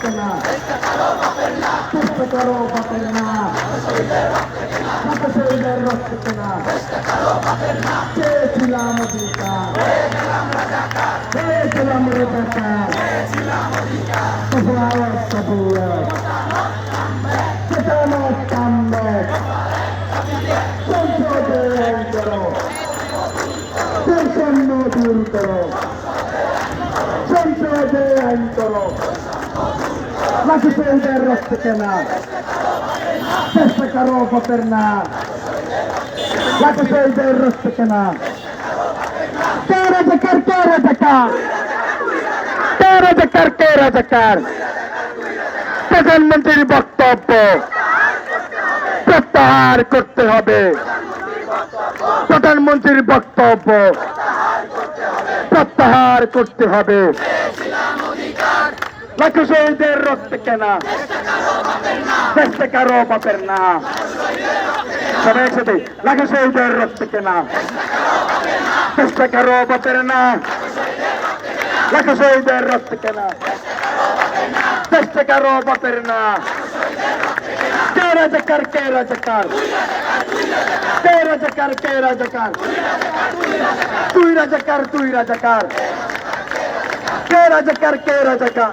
কেনা চেষ্টা করো বাপের না শহীদের রক্ত কেনা চেয়েছিলাম অধিকার চেয়েছিলাম রাজাকার সফলাওয়ার সফলাওয়ার চেতানো সামনে সংসদে আইন করো বৈষম্য দূর করো শহীদের রক্ত কেনা চেষ্টা করো বাপের না শহীদের রক্ত কেনা কে রাজাকার কে রাজাকার কে রাজাকার কে রাজাকার প্রধানমন্ত্রীর বক্তব্য প্রত্যাহার করতে হবে। প্রধানমন্ত্রীর বক্তব্য প্রত্যাহার করতে হবে। লাখো শহীদের রক্ত কেনা। চেষ্টা কারও বাপের না সবাই একসাথে লাখো শহীদের রক্ত কেনা। চেষ্টা কারও বাপের না লাখো শহীদের রক্ত কেনা। চেষ্টা কারও বাপের না কে রাজাকার কে রাজাকার? কে রাজাকার কে রাজাকার? তুই রাজাকার তুই রাজাকার। কে রাজাকার কে রাজাকার?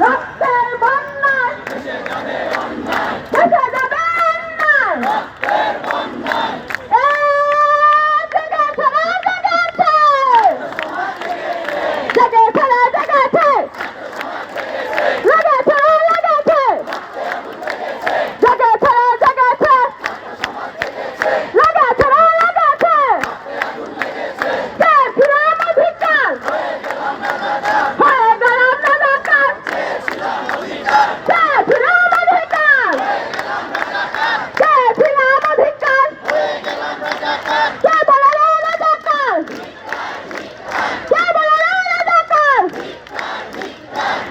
রক্তের বন্যায় ভেসে যাবে অন্যায় এ, জেগেছে রে, জেগেছে। জেগেছে রে, জেগেছে। লেগেছে রে, লেগেছে। জেগেছে রে, জেগেছে। লেগেছে রে, লেগেছে। চেয়েছিলাম অধিকার। হয়ে গেলাম রাজাকার। চেয়েছিলাম অধিকার। চেয়েছিলাম অধিকার। কে বলে রে রাজাকার? কে বলে রে রাজাকার?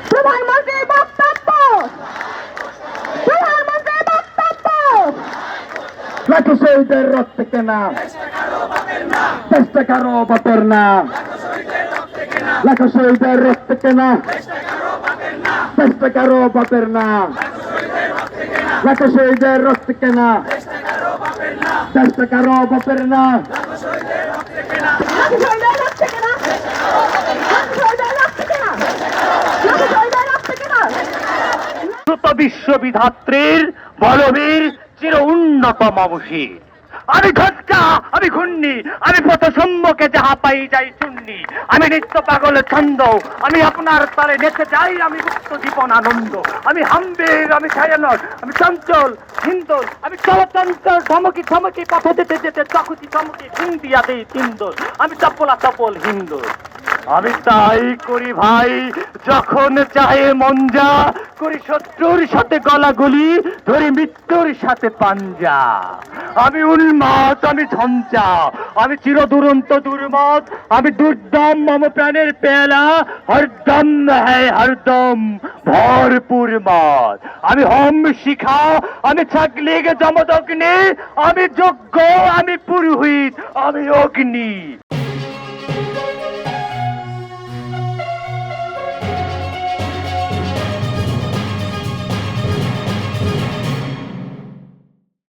প্রধানমন্ত্রীর বক্তব্য প্রধানমন্ত্রীর বক্তব্য লাখো শহীদের রক্ত কেনা চেষ্টা কারও বাপের না লাখো শহীদের রক্ত কেনা চেষ্টা কারও বাপের না লাখো শহীদের রক্ত কেনা চেষ্টা কারও বাপের না বিশ্ববিধাত্রীর বলবীর চির উন্নত মমশীর আমি ঘটকা আমি ঘূর্ণি, আমি পথ সম্মুখে যাহা পাই যাই চুন্নি। আমি নিত্য পাগল ছন্দ, আমি আপনার তালে নেচে যাই, আমি মুক্ত জীবন আনন্দ। আমি হাম্বির আমি ছায়ানর আমি চঞ্চল, হিন্দোল, আমি চলতন্ত্র ধমকি ধমকি, পথে যেতে যেতে চকুতি চমকি হিন্দিয়া দেই তিন্দোল আমি চপলা চপল হিন্দোল। আমি তাই করি ভাই, যখন চাহে যা, করি শত্রুর সাথে গলা গলাগলি, ধরি মৃত্যুর সাথে পাঞ্জা। আমি উন্মাদ, আমি ঝঞ্ঝা, আমি চির দুরন্ত দুর্মত, আমি দুর্দম মম প্রাণের পেলা হরদম হ্যায় হরদম, ভরপুর মত। আমি হম শিখা, আমি ছাগলিগ জমদগ্নি, আমি যোগ্য, আমি পুরোহিত, আমি অগ্নি।